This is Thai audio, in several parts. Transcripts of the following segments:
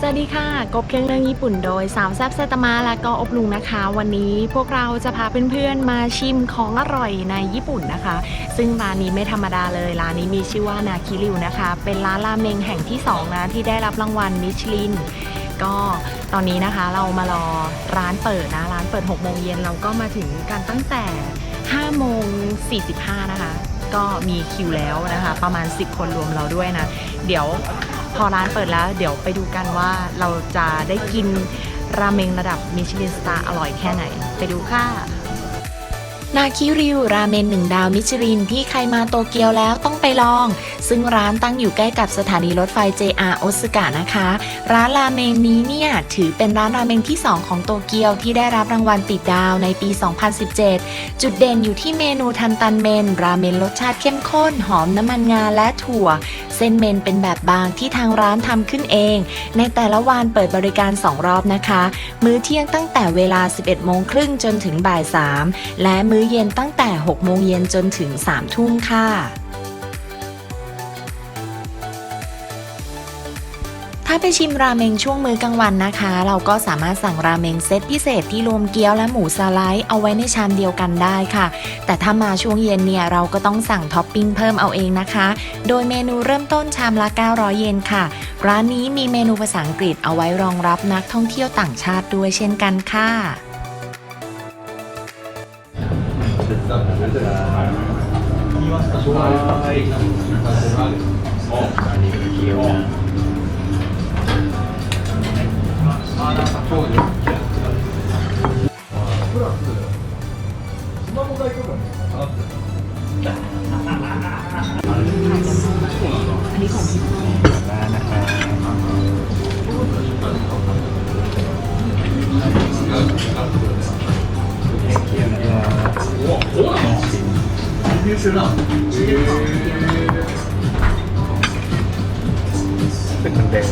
สวัสดีค่ะ กบเครื่องเรื่องญี่ปุ่นโดยสาวแซบไซตมะและก็อบลุงนะคะ วันนี้พวกเราจะพาเพื่อนๆมาชิมของอร่อยในญี่ปุ่นนะคะ ซึ่งร้านนี้ไม่ธรรมดาเลยร้านนี้มีชื่อว่านาคิริวนะคะ เป็นร้านราเมงแห่งที่สองนะที่ได้รับรางวัลมิชลินก็ตอนนี้นะคะเรามารอร้านเปิดนะ ร้านเปิด6โมงเย็นเราก็มาถึงกันตั้งแต่5โมง45นะคะ ก็มีคิวแล้วนะคะ ประมาณ 10 คนรวมเราด้วยนะ เดี๋ยว พอร้านเปิดแล้วเดี๋ยวไปดูกันว่าเราจะได้กินราเมงระดับมิชลินสตาร์อร่อยแค่ไหน ไปดูค่ะ นาคิริวราเมนหนึ่งดาวมิชลินที่ใครมาโตเกียวแล้วต้องไปลอง ซึ่งร้านตั้งอยู่ใกล้กับสถานีรถไฟ JR โอซากะนะคะ ร้านราเมงนี้เนี่ยถือเป็นร้านราเมงที่ 2 ของโตเกียวที่ได้รับรางวัลติดดาวในปี 2017 จุดเด่นอยู่ที่เมนูทันตันเมน ราเมนรสชาติเข้มข้น หอมน้ำมันงาและถั่ว เส้นเมนเป็นแบบบางที่ทางร้านทำขึ้นเอง ในแต่ละวันเปิดบริการ 2 รอบนะคะ มื้อเที่ยงตั้งแต่เวลา 11โมงครึ่งจนถึงบ่าย 3 และมื้อื้อเย็นตั้งแต่ 6 โมงเย็นจนถึง 3 ทุ่มค่ะ ถ้าไปชิมราเมงช่วงมื้อกลางวันนะคะ เราก็สามารถสั่งราเมงเซตพิเศษที่รวมเกี๊ยวและหมูสไลด์เอาไว้ในชามเดียวกันได้ค่ะ แต่ถ้ามาช่วงเย็นเนี่ยเราก็ต้องสั่งท็อปปิ้งเพิ่มเอาเองนะคะ โดยเมนูเริ่มต้นชามละ 900 เยนค่ะ ร้านนี้มีเมนูภาษาอังกฤษเอาไว้รองรับนักท่องเที่ยวต่างชาติด้วยเช่นกันค่ะ อันนี้เเป็นคนแดง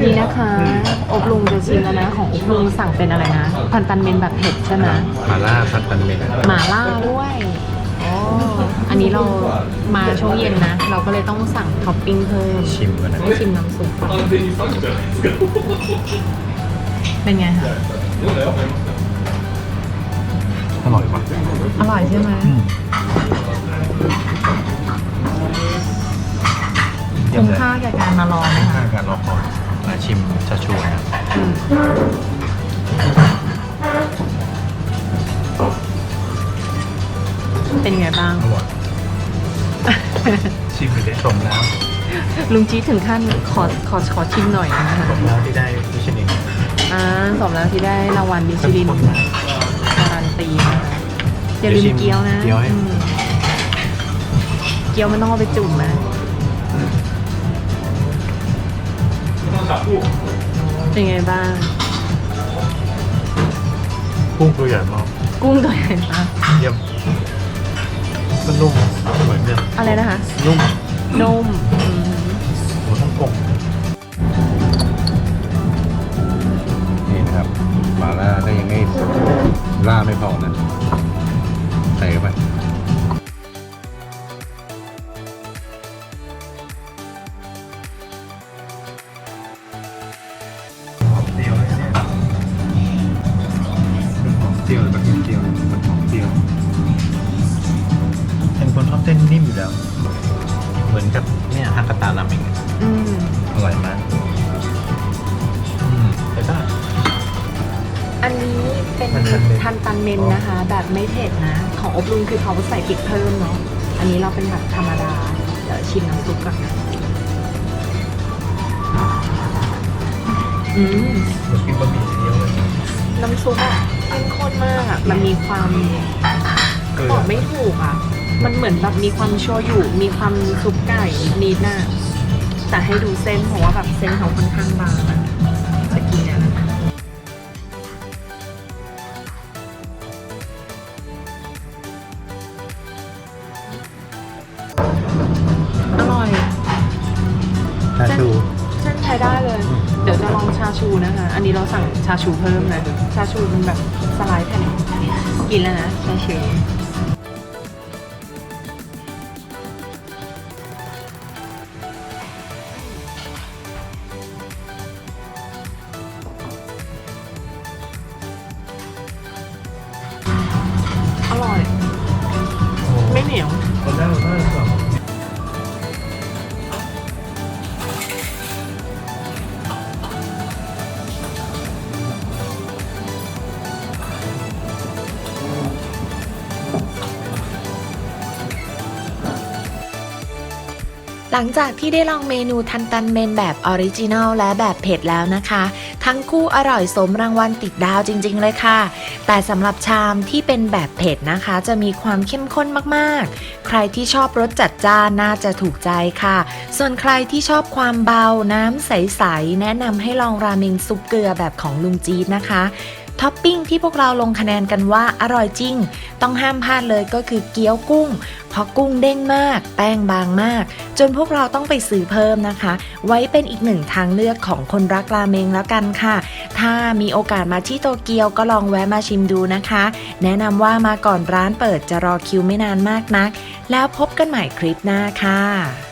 นี่นะคะ อบลุงจะชิมแล้วนะ ของอบลุงสั่งเป็นอะไรนะ พันตันเมนแบบเผ็ดใช่ไหมมาล่าพัตตันเมนหมาล่าด้วยอ๋ออันนี้เรามาช่วงเย็นนะ เราก็เลยต้องสั่งท็อปปิ้งเพิ่มชิมก่อนนะให้ชิมน้ำซุปก่อนเป็นไงคะอร่อยปะอร่อยใช่ไหมคุ้มค่าแก่การมารอไหมค่าคะการรอคอย มาชิมชาชูนะครับอืมเป็นไงบ้าง อร่อยชิมไปได้สมแล้วลุงจี๊ดถึงขั้นขอขอขอชิมหน่อยนะคะสมแล้วที่ได้มิชลินอ่าสมแล้วที่ได้รางวัลมิชลินคนนะการันตีมาอย่าลืมเกี๊ยวนะเกี๊ยวให้ อืมเกี๊ยวมันต้องเอาไปจุ่มนะ เป็นไงบ้าง กุ้งตัวใหญ่มากกุ้งตัวใหญ่มากเยี่ยมมันนุ่มเหมือนกันอะไรนะคะ นุ่มนุ่มอืมหมูทั้งกลมนี่นะครับมาล่าก็ยังไม่ล่าไม่พอนะ ร่อยมากอืมแต่ก็อันนี้เป็นทันตันเมน ทันตันเมนนะคะ แบบไม่เผ็ดนะ ของอบรุงคือเขาใส่พริกเพิ่มเนาะอันนี้เราเป็นแบบธรรมดา เดี๋ยวชิมน้ำซุปก่อนนะอืม เหมือนกินบะหมี่เกี๊ยวเลยน้ำซุปอะเข้มข้นมากอะมันมีความเกลืบออกไม่ถูกอะมันเหมือนแบบมีความโชยุ มีความซุปไก่นิดน่ะ แต่ให้ดูเส้นเพราะว่าแบบเส้นเขาค่อนข้างบางจะกินแล้วนะอร่อย ชาชูเส้นใช้ได้เลย เดี๋ยวจะลองชาชูนะคะ อันนี้เราสั่งชาชูเพิ่มนะชาชูมันแบบสไลด์แผ่นกินแล้วนะชาชู เหนียว หลังจากที่ได้ลองเมนูทันตันเมนแบบออริจินัลและแบบเผ็ดแล้วนะคะ ทั้งคู่อร่อยสมรางวัลติดดาวจริง ๆ เลยค่ะ แต่สำหรับชามที่เป็นแบบเผ็ดนะคะ จะมีความเข้มข้นมากๆ ใครที่ชอบรสจัดจ้านน่าจะถูกใจค่ะ ส่วนใครที่ชอบความเบาน้ำใส ๆ แนะนำให้ลองราเมงซุปเกลือแบบของลุงจี๊ดนะคะ ท็อปปิ้งที่พวกเราลงคะแนนกันว่าอร่อยจริง ต้องห้ามพลาดเลยก็คือเกี๊ยวกุ้ง เพราะกุ้งเด้งมาก แป้งบางมาก จนพวกเราต้องไปซื้อเพิ่มนะคะ ไว้เป็นอีกหนึ่งทางเลือกของคนรักราเมงแล้วกันค่ะ ถ้ามีโอกาสมาที่โตเกียวก็ลองแวะมาชิมดูนะคะ แนะนำว่ามาก่อนร้านเปิดจะรอคิวไม่นานมากนัก แล้วพบกันใหม่คลิปหน้าค่ะ